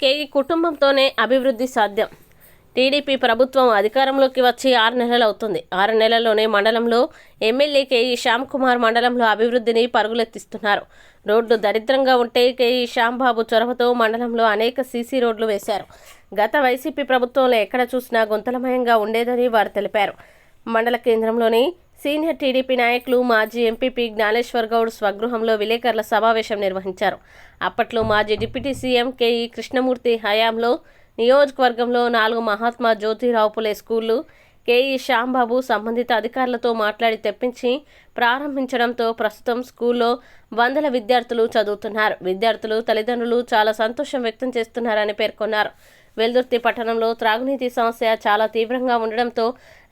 K E కుటుంబంతోనే అభివృద్ధి సాధ్యం. TDP ప్రభుత్వం అధికారంలోకి వచ్చి ఆరు నెలలు అవుతుంది. ఆరు నెలల్లోనే మండలంలో ఎమ్మెల్యే కేఈ శ్యామ్ కుమార్ మండలంలో అభివృద్ధిని పరుగులెత్తిస్తున్నారు. రోడ్లు దరిద్రంగా ఉంటే కేఈ శ్యాంబాబు చొరవతో మండలంలో అనేక సీసీ రోడ్లు వేశారు. గత వైసీపీ ప్రభుత్వంలో ఎక్కడ చూసినా గుంతలమయంగా ఉండేదని వారు తెలిపారు. మండల కేంద్రంలోని సీనియర్ టీడీపీ నాయకులు మాజీ ఎంపీపీ జ్ఞానేశ్వర్ గౌడ్ స్వగృహంలో విలేకరుల సమావేశం నిర్వహించారు. అప్పట్లో మాజీ డిప్యూటీ సీఎం కేఈ కృష్ణమూర్తి హయాంలో నియోజకవర్గంలో నాలుగు మహాత్మా జ్యోతిరావు పులే స్కూళ్ళు కేఈ శ్యాంబాబు సంబంధిత అధికారులతో మాట్లాడి తెప్పించి ప్రారంభించడంతో ప్రస్తుతం స్కూల్లో వందల విద్యార్థులు చదువుతున్నారు. విద్యార్థులు తల్లిదండ్రులు చాలా సంతోషం వ్యక్తం చేస్తున్నారని పేర్కొన్నారు. వెల్దుర్తి పట్టణంలో త్రాగునీటి సమస్య చాలా తీవ్రంగా ఉండడంతో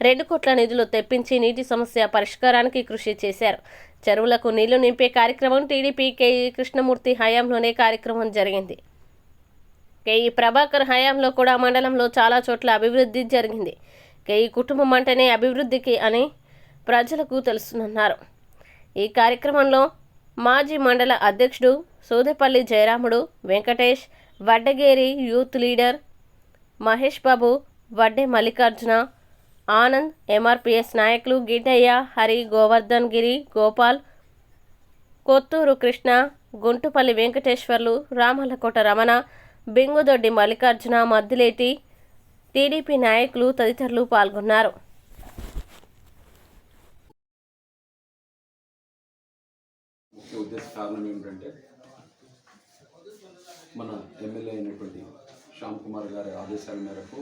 రెండు కోట్ల నిధులు తెప్పించి నీటి సమస్య పరిష్కారానికి కృషి చేశారు. చెరువులకు నీళ్ళు నింపే కార్యక్రమం టీడీపీ కేఈ కృష్ణమూర్తి హయాంలోనే కార్యక్రమం జరిగింది. కేఈ ప్రభాకర్ హయాంలో కూడా మండలంలో చాలా చోట్ల అభివృద్ధి జరిగింది. కేఈ కుటుంబం అంటేనే అభివృద్ధికి అని ప్రజలకు తెలుస్తున్నారు ఈ కార్యక్రమంలో మాజీ మండల అధ్యక్షుడు Sodepalli Jayaramudu Venkatesh Vaddageri youth leader Mahesh Babu Vadde Mallikarjuna Anand MRPS నాయకులు గిడ్డయ్య హరి గోవర్ధన్ గిరి గోపాల్ కొత్తూరు కృష్ణ గుంటుపల్లి వెంకటేశ్వర్లు రామలకోట రమణ బింగుదొడ్డి మల్లికార్జున మద్దిలేటి టీడీపీ నాయకులు తదితరులు పాల్గొన్నారు. ముఖ్య ఉద్దేశ కారణం ఏమిటంటే మన ఎమ్మెల్యే అయినటువంటి శ్యామ్ కుమార్ గారి ఆదేశాల మేరకు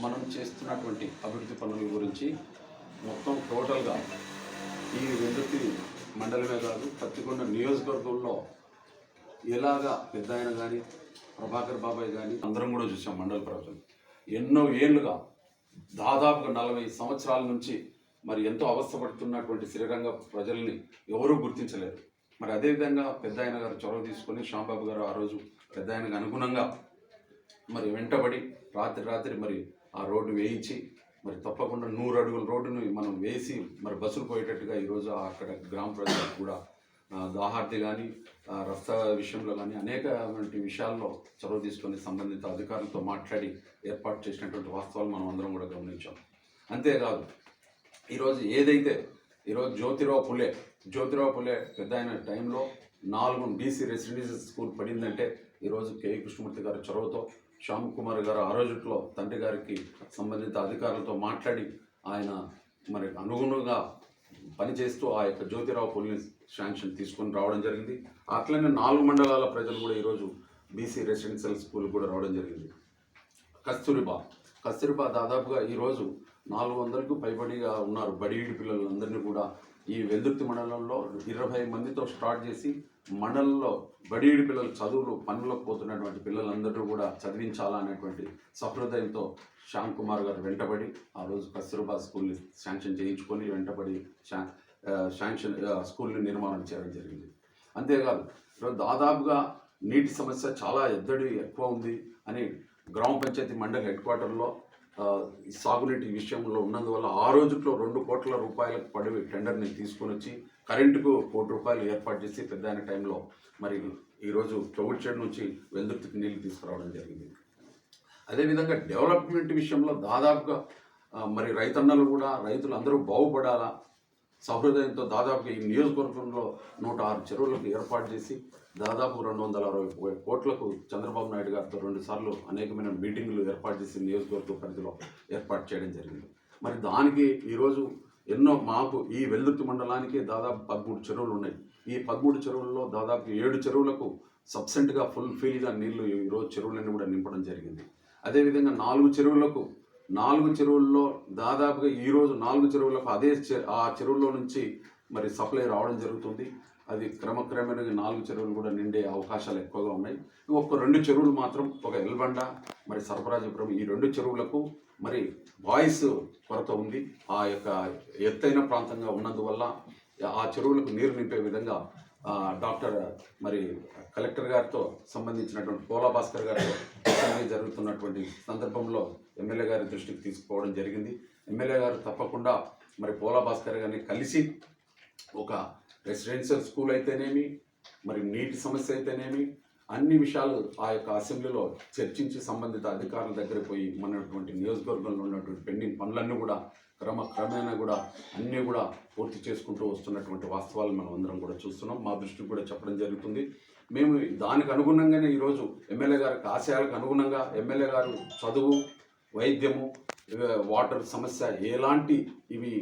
మనం చేస్తున్నటువంటి అభివృద్ధి పనుల గురించి మొత్తం టోటల్గా ఈ వెందుర్తి మండలమే కాదు పత్తికొండ నియోజకవర్గంలో ఎలాగా పెద్ద ఆయన కానీ ప్రభాకర్ బాబాయ్ కానీ అందరం కూడా చూసాం మండల ప్రజలు. ఎన్నో ఏళ్ళుగా దాదాపుగా నలభై సంవత్సరాల నుంచి మరి ఎంతో అవస్థపడుతున్నటువంటి శ్రీరంగ ప్రజల్ని ఎవరూ గుర్తించలేరు మరి అదేవిధంగా పెద్ద ఆయన గారు చొరవ తీసుకొని శ్యాంబాబు గారు ఆ రోజు పెద్ద ఆయనకు అనుగుణంగా మరి వెంటబడి రాత్రి రాత్రి మరి ఆ రోడ్డు వేయించి మరి తప్పకుండా నూరు అడుగుల రోడ్డును మనం వేసి మరి బస్సులు పోయేటట్టుగా ఈరోజు అక్కడ గ్రామ ప్రజలకు కూడా దాహార్తి కానీ రస్తా విషయంలో కానీ అనేకటువంటి విషయాల్లో చొరవ తీసుకొని సంబంధిత అధికారులతో మాట్లాడి ఏర్పాటు చేసినటువంటి వాస్తవాలు మనం అందరం కూడా గమనించాం. అంతేకాదు ఈరోజు ఏదైతే ఈరోజు జ్యోతిరావు పులే జ్యోతిరావు పులే పెద్ద అయిన టైంలో నాలుగు బీసీ రెసిడెన్షియల్ స్కూల్ పడిందంటే ఈరోజు కే. కృష్ణమూర్తి గారి చొరవతో శ్యామ్ కుమార్ గారు ఆ రోజుట్లో తండ్రి గారికి సంబంధిత అధికారులతో మాట్లాడి ఆయన మరి అనుగుణంగా పనిచేస్తూ ఆ యొక్క జ్యోతిరావు పోలీస్ శాంక్షన్ తీసుకొని రావడం జరిగింది. అట్లనే నాలుగు మండలాల ప్రజలు కూడా ఈరోజు బీసీ రెసిడెన్షియల్ స్కూల్ కూడా రావడం జరిగింది. కస్తూరిబా. కస్తూరిబా దాదాపుగా ఈరోజు నాలుగు వందలకు పైబడిగా ఉన్నారు బడిఈడి పిల్లలందరినీ కూడా. ఈ వెల్దుర్తి మండలంలో ఇరవై మందితో స్టార్ట్ చేసి మండలంలో బడిఈడి పిల్లలు చదువులు పనులకు పోతున్నటువంటి పిల్లలందరూ కూడా చదివించాలనేటువంటి సహృదయంతో శ్యామ్ కుమార్ గారు వెంటబడి ఆ రోజు కస్తూరిబా స్కూల్ని శాంక్షన్ చేయించుకొని వెంటబడి శా శాంక్షన్ స్కూల్ని నిర్మాణం చేయడం జరిగింది. అంతేకాదు ఈరోజు దాదాపుగా నీటి సమస్య చాలా ఎద్దడి ఎక్కువ ఉంది అని గ్రామ పంచాయతీ మండలి హెడ్ క్వార్టర్లో సాగునీటి విషయంలో ఉన్నందువల్ల ఆ రోజుట్లో రెండు కోట్ల రూపాయలకు పడి టెండర్ని తీసుకొని వచ్చి కరెంటుకు కోటి రూపాయలు ఏర్పాటు చేసి పెద్ద అయిన టైంలో మరి ఈరోజు చెడు నుంచి వెందుర్తికి నీళ్ళు తీసుకురావడం జరిగింది. అదేవిధంగా డెవలప్మెంట్ విషయంలో దాదాపుగా మరి రైతన్నలు కూడా రైతులు అందరూ బాగుపడాలా? సహృదయంతో దాదాపు ఈ నియోజకవర్గంలో నూట ఆరు చెరువులకు ఏర్పాటు చేసి దాదాపు రెండు వందల అరవై కోట్లకు చంద్రబాబు నాయుడు గారితో రెండు సార్లు అనేకమైన మీటింగులు ఏర్పాటు చేసి నియోజకవర్గ పరిధిలో ఏర్పాటు చేయడం జరిగింది. మరి దానికి ఈరోజు ఎన్నో మాకు ఈ వెల్లుర్తి మండలానికి దాదాపు పదమూడు చెరువులు ఉన్నాయి. ఈ పదమూడు చెరువుల్లో దాదాపు ఏడు చెరువులకు సబ్సెంట్గా ఫుల్ ఫీల్గా నీళ్ళు ఈరోజు చెరువులన్నీ కూడా నింపడం జరిగింది. అదేవిధంగా నాలుగు చెరువులకు నాలుగు చెరువుల్లో దాదాపుగా ఈరోజు నాలుగు చెరువులకు అదే చె- ఆ చెరువుల్లో నుంచి మరి సప్లై రావడం జరుగుతుంది. అది క్రమక్రమేణా నాలుగు చెరువులు కూడా నిండే అవకాశాలు ఎక్కువగా ఉన్నాయి. ఒక్క రెండు చెరువులు మాత్రం ఒక ఎల్బండ మరి సరఫరాజపురం ఈ రెండు చెరువులకు మరి వాయిస్ కొరత ఉంది. ఆ యొక్క ఎత్తైన ప్రాంతంగా ఉన్నందువల్ల ఆ చెరువులకు నీరు నింపే విధంగా డాక్టర్ మరి కలెక్టర్ గారితో సంబంధించినటువంటి పోలా భాస్కర్ గారితో జరుగుతున్నటువంటి సందర్భంలో ఎమ్మెల్యే గారి దృష్టికి తీసుకుపోవడం జరిగింది. ఎమ్మెల్యే గారు తప్పకుండా మరి పోలా భాస్కర్ గారిని కలిసి ఒక రెసిడెన్షియల్ స్కూల్ అయితేనేమి మరి నీటి సమస్య అయితేనేమి అన్ని విషయాలు ఆ యొక్క అసెంబ్లీలో చర్చించి సంబంధిత అధికారుల దగ్గర పోయి మనటువంటి నియోజకవర్గంలో ఉన్నటువంటి పెండింగ్ పనులన్నీ కూడా క్రమక్రమేణా కూడా అన్నీ కూడా పూర్తి చేసుకుంటూ వస్తున్నటువంటి వాస్తవాలు మనం అందరం కూడా చూస్తున్నాం. మా దృష్టికి కూడా చెప్పడం జరుగుతుంది. మేము దానికి అనుగుణంగానే ఈరోజు ఎమ్మెల్యే గారికి ఆశయాలకు అనుగుణంగా ఎమ్మెల్యే గారు చదువు వైద్యము వాటర్ సమస్య ఎలాంటి ఇవి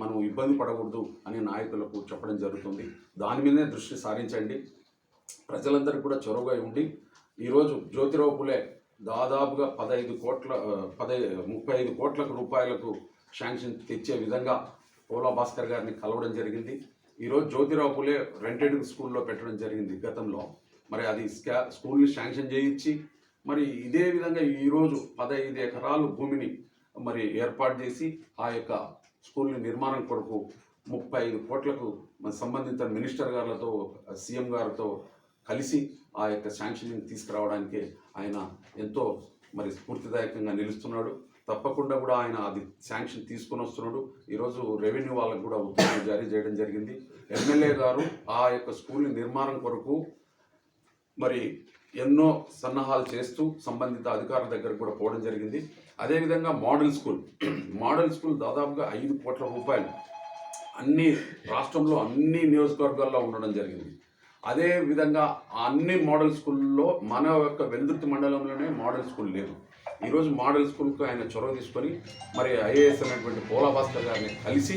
మనం ఇబ్బంది పడకూడదు అని నాయకులకు చెప్పడం జరుగుతుంది. దాని మీదనే దృష్టి సారించండి. ప్రజలందరికీ కూడా చొరవగా ఉండి ఈరోజు జ్యోతిరావు పులే దాదాపుగా పదహైదు కోట్ల పదై ముప్పై ఐదు కోట్ల రూపాయలకు శాంక్షన్ తెచ్చే విధంగా పోలా భాస్కర్ గారిని కలవడం జరిగింది. ఈరోజు జ్యోతిరావు పులే రెంటెడ్ స్కూల్లో పెట్టడం జరిగింది గతంలో. మరి అది స్కా స్కూల్ని శాంక్షన్ చేయించి మరి ఇదే విధంగా ఈరోజు పదహైదు ఎకరాలు భూమిని మరి ఏర్పాటు చేసి ఆ యొక్క స్కూల్ని నిర్మాణం కొరకు ముప్పై ఐదు కోట్లకు మన సంబంధిత మినిస్టర్ గారితో సీఎం గారితో కలిసి ఆ యొక్క శాంక్షన్ని తీసుకురావడానికి ఆయన ఎంతో మరి స్ఫూర్తిదాయకంగా నిలుస్తున్నాడు. తప్పకుండా కూడా ఆయన అది శాంక్షన్ తీసుకొని వస్తున్నాడు. ఈరోజు రెవెన్యూ వాళ్ళకు కూడా ఉత్తర్వులు జారీ చేయడం జరిగింది. ఎమ్మెల్యే గారు ఆ యొక్క స్కూల్ నిర్మాణం కొరకు మరి ఎన్నో సన్నాహాలు చేస్తూ సంబంధిత అధికారుల దగ్గర కూడా పోవడం జరిగింది. అదేవిధంగా మోడల్ స్కూల్. మోడల్ స్కూల్ దాదాపుగా ఐదు కోట్ల రూపాయలు అన్ని రాష్ట్రంలో అన్ని నియోజకవర్గాల్లో ఉండడం జరిగింది. అదే విధంగా ఆ అన్ని మోడల్ స్కూల్లో మన యొక్క వెల్దుర్తి మండలంలోనే మోడల్ స్కూల్ లేదు. ఈరోజు మోడల్ స్కూల్కు ఆయన చొరవ తీసుకొని మరి ఐఏఎస్ అనేటువంటి పోలా భాస్కర్ గారిని కలిసి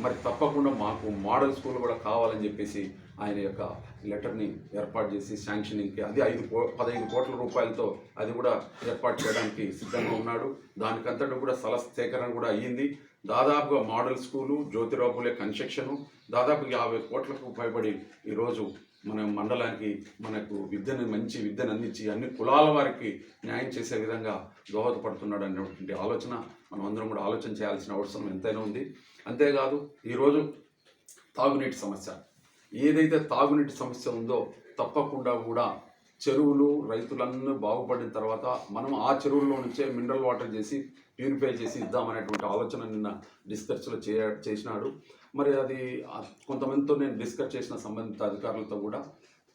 మరి తప్పకుండా మాకు మోడల్ స్కూల్ కూడా కావాలని చెప్పేసి ఆయన యొక్క లెటర్ని ఏర్పాటు చేసి శాంక్షనింగ్కి అది ఐదు కో పదహైదు కోట్ల రూపాయలతో అది కూడా ఏర్పాటు చేయడానికి సిద్ధంగా ఉన్నాడు. దానికంతటి కూడా స్థల సేకరణ కూడా అయ్యింది. దాదాపుగా మోడల్ స్కూలు జ్యోతిరాపులే కన్స్ట్రక్షను దాదాపు యాభై కోట్లకు పైబడి ఈరోజు మన మండలానికి మనకు విద్యను మంచి విద్యను అందించి అన్ని కులాల వారికి న్యాయం చేసే విధంగా దోహదపడుతున్నాడు అనేటువంటి ఆలోచన మనం అందరం కూడా ఆలోచన చేయాల్సిన అవసరం ఎంతైనా ఉంది. అంతేకాదు ఈరోజు తాగునీటి సమస్య. ఏదైతే తాగునీటి సమస్య ఉందో తప్పకుండా కూడా చెరువులు రైతులన్నీ బాగుపడిన తర్వాత మనం ఆ చెరువుల్లో నుంచే మినరల్ వాటర్ చేసి ప్యూరిఫై చేసి ఇద్దామనేటువంటి ఆలోచన నిన్న డిస్కస్లో చేసినాడు. మరి అది కొంతమందితో నేను డిస్కస్ చేసిన సంబంధిత అధికారులతో కూడా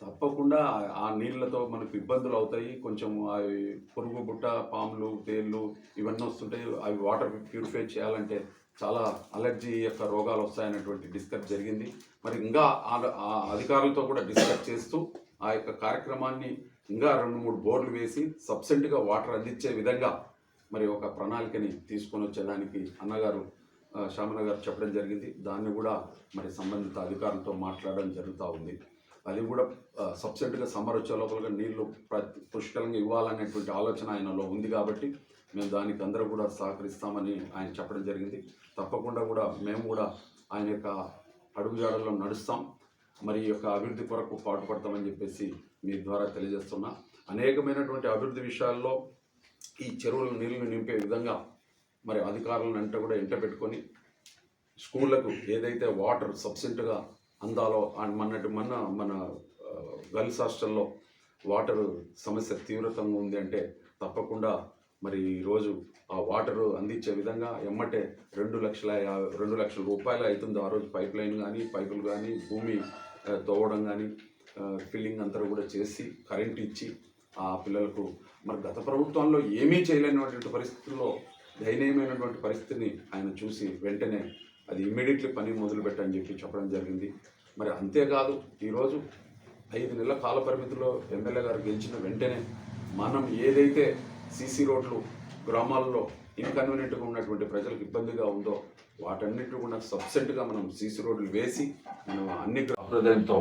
తప్పకుండా ఆ- నీళ్ళతో మనకు ఇబ్బందులు అవుతాయి. కొంచెం అవి పురుగు బుట్ట పాములు తేళ్ళు ఇవన్నీ వస్తుంటాయి అవి వాటర్ ప్యూరిఫై చేయాలంటే చాలా అలర్జీ యొక్క రోగాలు వస్తాయనేటువంటి డిస్కస్ జరిగింది. మరి ఇంకా ఆ- ఆ అధికారులతో కూడా డిస్కస్ చేస్తూ ఆ యొక్క కార్యక్రమాన్ని ఇంకా రెండు మూడు బోర్లు వేసి సబ్సెంట్గా వాటర్ అందించే విధంగా మరి ఒక ప్రణాళికని తీసుకొని వచ్చేదానికి అన్నగారు ఆ, శ్యామల గారు చెప్పడం జరిగింది. దాన్ని కూడా మరి సంబంధిత అధికారులతో మాట్లాడడం జరుగుతూ ఉంది. అది కూడా సబ్సెంట్గా సమ్మర్ వచ్చే లోపలగా నీళ్ళు ప్రతి పుష్కలంగా ఇవ్వాలనేటువంటి ఆలోచన ఆయనలో ఉంది కాబట్టి మేము దానికి అందరూ కూడా సహకరిస్తామని ఆయన చెప్పడం జరిగింది. తప్పకుండా కూడా మేము కూడా ఆయన యొక్క అడుగుజాడల్లో నడుస్తాం. మరి ఈ యొక్క అభివృద్ధి కొరకు పాటుపడతామని చెప్పేసి మీ ద్వారా తెలియజేస్తున్నా. అనేకమైనటువంటి అభివృద్ధి విషయాల్లో ఈ చెరువుల నీళ్ళు నింపే విధంగా మరి అధికారులను వెంట కూడా ఇంట పెట్టుకొని స్కూళ్ళకు ఏదైతే వాటర్ సబ్సెంట్గా అందాలో అండ్ మన మన గర్ల్స్ హాస్టల్లో వాటర్ సమస్య తీవ్రతంగా ఉంది అంటే తప్పకుండా మరి ఈరోజు ఆ వాటర్ అందించే విధంగా ఎమ్మటే రెండు లక్షల రెండు లక్షల రూపాయలు అవుతుంది ఆ రోజు పైప్ లైన్ కానీ పైపులు కానీ భూమి తోవడం కానీ ఫిల్లింగ్ అంతా కూడా చేసి కరెంట్ ఇచ్చి ఆ పిల్లలకు మరి గత ప్రభుత్వంలో ఏమీ చేయలేనటువంటి పరిస్థితుల్లో దయనీయమైనటువంటి పరిస్థితిని ఆయన చూసి వెంటనే అది ఇమ్మీడియట్లీ పని మొదలు పెట్టని చెప్పి చెప్పడం జరిగింది. మరి అంతేకాదు ఈరోజు ఐదు నెలల కాల పరిమితిలో ఎమ్మెల్యే గారు గెలిచిన వెంటనే మనం ఏదైతే సీసీ రోడ్లు గ్రామాల్లో ఇన్కన్వీనియంట్గా ఉన్నటువంటి ప్రజలకు ఇబ్బందిగా ఉందో వాటన్నిటి కూడా సబ్సెంట్గా మనం సీసీ రోడ్లు వేసి మనం అన్ని హృదయంతో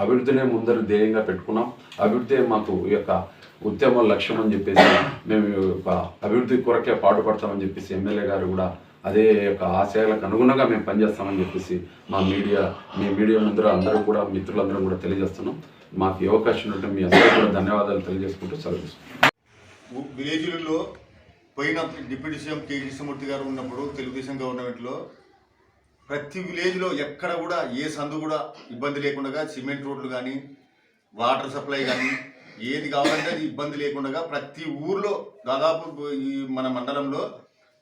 అభివృద్ధినే ముందరు ధ్యేయంగా పెట్టుకున్నాం. అభివృద్ధి మాకు ఈ యొక్క ఉద్యమ లక్ష్యం అని చెప్పేసి మేము యొక్క అభివృద్ధి కొరకే పాటుపడతామని చెప్పేసి ఎమ్మెల్యే గారు కూడా అదే యొక్క ఆశయాలకు అనుగుణంగా మేము పనిచేస్తామని చెప్పేసి మా మీడియా మీ మీడియా ముందర అందరూ కూడా మిత్రులందరూ కూడా తెలియజేస్తున్నాం మాకు ఈ అవకాశం ఉంటే మీ అందరూ కూడా ధన్యవాదాలు తెలియజేసుకుంటూ సెలవు తీసుకుంటాం. విలేజ్లలో పోయిన డిప్యూటీ సీఎం కె కృష్ణమూర్తి గారు ఉన్నప్పుడు తెలుగుదేశం గవర్నమెంట్లో ప్రతి విలేజ్లో ఎక్కడ కూడా ఏ సందు కూడా ఇబ్బంది లేకుండా సిమెంట్ రోడ్లు కానీ వాటర్ సప్లై కానీ ఏది కావాలంటే అది ఇబ్బంది లేకుండా ప్రతి ఊర్లో దాదాపు ఈ మన మండలంలో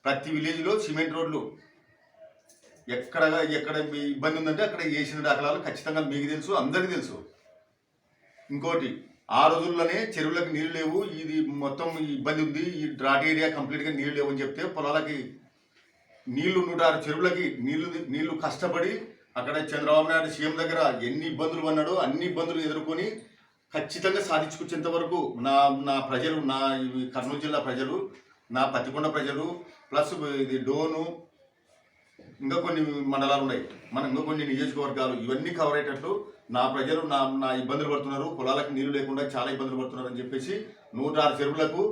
ప్రతి విలేజ్లో సిమెంట్ రోడ్లు ఎక్కడ ఎక్కడ ఇబ్బంది ఉందంటే అక్కడ వేసిన దాఖలాలు ఖచ్చితంగా మీకు తెలుసు అందరికీ తెలుసు. ఇంకోటి ఆ రోజుల్లోనే చెరువులకు నీళ్ళు లేవు ఇది మొత్తం ఇబ్బంది ఉంది ఈ డ్రాట్ ఏరియా కంప్లీట్గా నీళ్ళు లేవు అని చెప్తే పొలాలకి నీళ్ళు నూట ఆరు చెరువులకి నీళ్ళు నీళ్ళు కష్టపడి అక్కడ చంద్రబాబు నాయుడు సీఎం దగ్గర ఎన్ని ఇబ్బందులు పన్నాడో అన్ని ఇబ్బందులు ఎదుర్కొని ఖచ్చితంగా సాధించుకొచ్చేంత వరకు నా నా ప్రజలు నా ఈ కర్నూలు జిల్లా ప్రజలు నా పత్తికొండ ప్రజలు ప్లస్ ఇది డోను ఇంకా కొన్ని మండలాలు ఉన్నాయి. మన ఇంకా కొన్ని నియోజకవర్గాలు ఇవన్నీ కవర్ అయ్యేటట్లు నా ప్రజలు నా నా ఇబ్బందులు పడుతున్నారు. పొలాలకు నీళ్ళు లేకుండా చాలా ఇబ్బందులు పడుతున్నారు అని చెప్పేసి నూట ఆరు చెరువులకు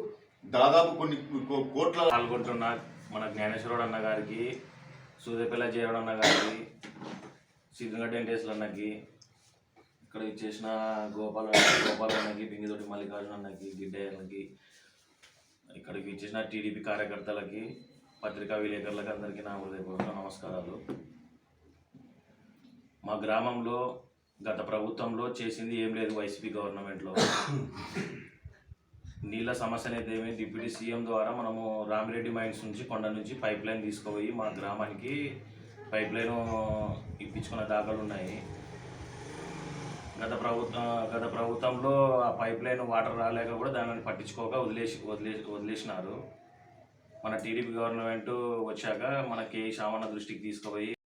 దాదాపు కొన్ని కో- కోట్ల పాల్గొంటున్న మన జ్ఞానేశ్వరుడు అన్న గారికి సూర్యపల్లి జయవడ అన్న గారికి సిద్ధంగా వెంకటేశ్వర అన్నకి ఇక్కడ ఇచ్చేసిన గోపాల గోపాల్ అన్నకి బింగితోటి మల్లికార్జున అన్నకి గిడ్డయ్య అన్నకి ఇక్కడికి ఇచ్చేసిన టీడీపీ కార్యకర్తలకి పత్రికా విలేకరులకి అందరికీ నా హృదయపూర్వక నమస్కారాలు. మా గ్రామంలో గత ప్రభుత్వంలో చేసింది ఏం లేదు వైసీపీ గవర్నమెంట్లో. నీళ్ళ సమస్య అనేది ఏమి డిప్యూటీ సీఎం ద్వారా మనము రామిరెడ్డి మైన్స్ నుంచి కొండ నుంచి పైప్ లైన్ తీసుకుపోయి మా గ్రామానికి పైప్ లైన్ ఇప్పించుకున్న దాఖలు ఉన్నాయి. గత ప్రభుత్వం గత ప్రభుత్వంలో ఆ పైప్ లైన్ వాటర్ రాలేక కూడా దానిని పట్టించుకోక వదిలేసి వదిలేసి వదిలేసినారు. మన టీడీపీ గవర్నమెంట్ వచ్చాక మన కే శామన్న దృష్టికి తీసుకుపోయి